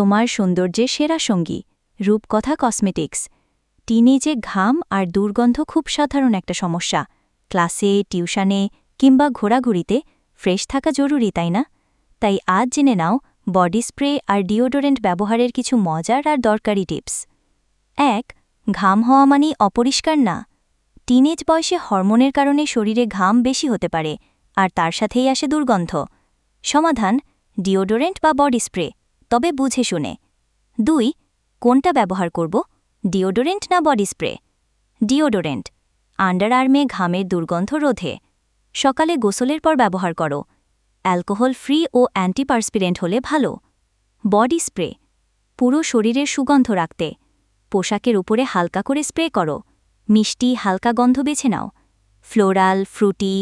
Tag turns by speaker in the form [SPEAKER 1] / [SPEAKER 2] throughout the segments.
[SPEAKER 1] তোমার সৌন্দর্যের সেরা সঙ্গী। রূপকথা কসমেটিক্স। টিনেজে ঘাম আর দুর্গন্ধ খুব সাধারণ একটা সমস্যা। ক্লাসে, টিউশনে কিংবা ঘোরাঘুরিতে ফ্রেশ থাকা জরুরি, তাই না? তাই আজ জেনে নাও, বডি স্প্রে আর ডিওডোরেন্ট ব্যবহারের কিছু মজার আর দরকারি টিপস। এক, ঘাম হওয়া মানেই অপরিষ্কার না। টিনেজ বয়সে হরমোনের কারণে শরীরে ঘাম বেশি হতে পারে, আর তার সাথেই আসে দুর্গন্ধ। সমাধান, ডিওডোরেন্ট বা বডি স্প্রে। তবে বুঝে শুনে। দুই, কোনটা ব্যবহার করব, ডিওডোরেন্ট না বডি স্প্রে? ডিওডোরেন্ট, আন্ডার আর্মে ঘামের দুর্গন্ধ রোধে। সকালে গোসলের পর ব্যবহার করো। অ্যালকোহল ফ্রি ও অ্যান্টিপার্সপিরেন্ট হলে ভালো। বডি স্প্রে, পুরো শরীরের সুগন্ধ রাখতে। পোশাকের উপরে হালকা করে স্প্রে করো। মিষ্টি, হালকা গন্ধ বেছে নাও। ফ্লোরাল, ফ্রুটি।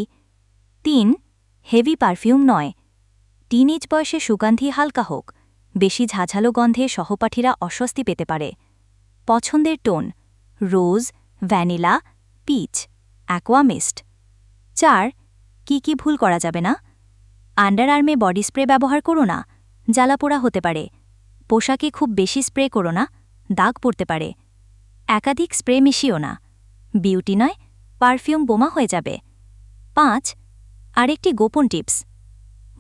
[SPEAKER 1] তিন, হেভি পারফিউম নয়। টিনেজ বয়সে সুগন্ধি হালকা হোক। বেশি ঝাঝালো গন্ধে সহপাঠীরা অস্বস্তি পেতে পারে। পছন্দের tone, rose, vanilla, peach aqua mist চার, কি কি ভুল করা যাবে না? আন্ডার আর্মে বডি স্প্রে ব্যবহার করো না, জ্বালাপোড়া হতে পারে। পোশাকে খুব বেশি স্প্রে করো না, দাগ পড়তে পারে। একাধিক স্প্রে মিশিও না, বিউটি নয়, পারফিউম বোমা হয়ে যাবে। পাঁচ, আরেকটি গোপন টিপস,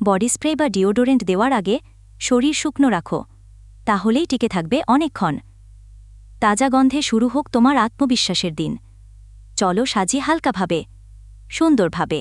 [SPEAKER 1] বডি স্প্রে বা ডিওডোরেন্ট দেওয়ার আগে শরীর শুকনো রাখো, তাহলেই টিকে থাকবে অনেকক্ষণ। তাজা গন্ধে শুরু হোক তোমার আত্মবিশ্বাসের দিন। চলো সাজি হালকাভাবে, সুন্দরভাবে।